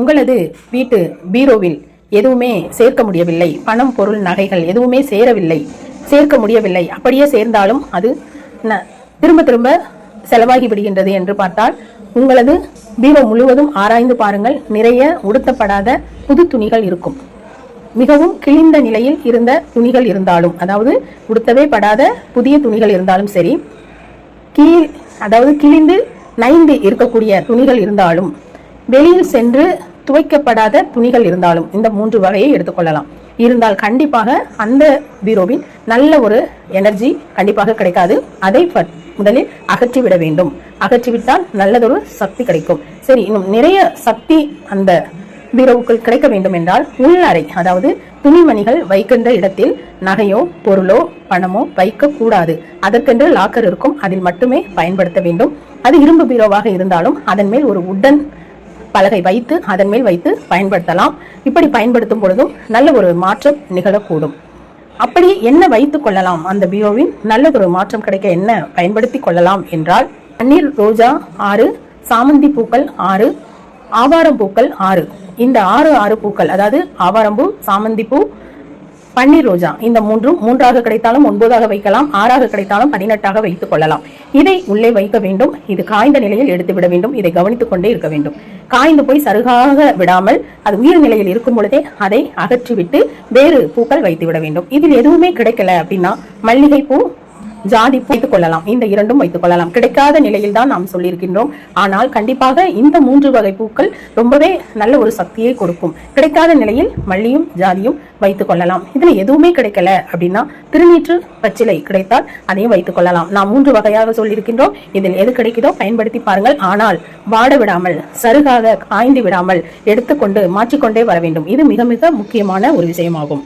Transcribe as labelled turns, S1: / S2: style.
S1: உங்களது வீட்டு பீரோவில் எதுவுமே சேர்க்க முடியவில்லை. பணம் பொருள் நகைகள் எதுவுமே சேரவில்லை. சேர்க்க முடியவில்லை. அப்படியே சேர்ந்தாலும் அது திரும்ப திரும்ப செலவாகி விடுகின்றது என்று பார்த்தால் உங்களது பீரோ முழுவதும் ஆராய்ந்து பாருங்கள். நிறைய உடுத்தப்படாத புது துணிகள் இருக்கும். மிகவும் கிழிந்த நிலையில் இருந்த துணிகள் இருந்தாலும் அதாவது உடுத்தவே படாத புதிய துணிகள் இருந்தாலும் சரி கீழ் அதாவது கிழிந்து நைந்து இருக்கக்கூடிய துணிகள் இருந்தாலும் வெளியில் சென்று துவைக்கப்படாத துணிகள் இருந்தாலும் இந்த மூன்று வகையை எடுத்துக்கொள்ளலாம் இருந்தால் கண்டிப்பாக அந்த பீரோவின் நல்ல ஒரு எனர்ஜி கண்டிப்பாக கிடைக்காது. அதை முதலில் அகற்றிவிட வேண்டும். அகற்றிவிட்டால் நல்லதொரு சக்தி கிடைக்கும். சரி இன்னும் நிறைய சக்தி அந்த பீரோவுக்குள் கிடைக்க வேண்டும் என்றால் உள்ளறை அதாவது துணிமணிகள் வைக்கின்ற இடத்தில் நகையோ பொருளோ பணமோ வைக்கக்கூடாது. அதற்கென்று லாக்கர் இருக்கும். அதில் மட்டுமே பயன்படுத்த வேண்டும். அது இரும்பு பீரோவாக இருந்தாலும் அதன் மேல் ஒரு உடன் பலகை வைத்து அதன் மேல் வைத்து பயன்படுத்தலாம். இப்படி பயன்படுத்தும் பொழுதும் நல்ல ஒரு மாற்றம் நிகழக்கூடும். அப்படி என்ன வைத்துக் கொள்ளலாம்? அந்த பீரோவின் நல்லதொரு மாற்றம் கிடைக்க என்ன பயன்படுத்தி கொள்ளலாம் என்றால் பன்னீர் ரோஜா ஆறு சாமந்தி பூக்கள் ஆறு ஆவாரம் பூக்கள் ஆறு. இந்த ஆறு ஆறு பூக்கள் அதாவது ஆவாரம்பூ சாமந்திப்பூ பன்னீர் ரோஜா இந்த மூன்றும் மூன்றாக கிடைத்தாலும் ஒன்பதாக வைக்கலாம் ஆறாக கிடைத்தாலும் பதினெட்டாக வைத்துக் கொள்ளலாம். இதை உள்ளே வைக்க வேண்டும் இது காய்ந்த நிலையில் எடுத்து விட வேண்டும் இதை கவனித்துக் கொண்டே இருக்க வேண்டும். காய்ந்து போய் சருகாக விடாமல் அது உயிர் நிலையில் இருக்கும் பொழுதே அதை அகற்றிவிட்டு வேறு பூக்கள் வைத்து விட வேண்டும். இதில் எதுவுமே கிடைக்கல அப்படின்னா மல்லிகை பூ ஜாதி வைத்துக் கொள்ளலாம். இந்த இரண்டும் வைத்துக் கொள்ளலாம். கிடைக்காத நிலையில் தான் நாம் சொல்லியிருக்கின்றோம். ஆனால் கண்டிப்பாக இந்த மூன்று வகை பூக்கள் ரொம்பவே நல்ல ஒரு சக்தியை கொடுக்கும். கிடைக்காத நிலையில் மல்லியும் ஜாதியும் வைத்துக் கொள்ளலாம். இதுல எதுவுமே கிடைக்கல அப்படின்னா திருநீற்று பச்சிலை கிடைத்தால் அதையும் வைத்துக் கொள்ளலாம். நாம் மூன்று வகையாக சொல்லியிருக்கின்றோம். இதில் எது கிடைக்குதோ பயன்படுத்தி பாருங்கள். ஆனால் வாட விடாமல் சருகாக காய்ந்து விடாமல் எடுத்துக்கொண்டு மாற்றிக்கொண்டே வர வேண்டும். இது மிக மிக முக்கியமான ஒரு விஷயமாகும்.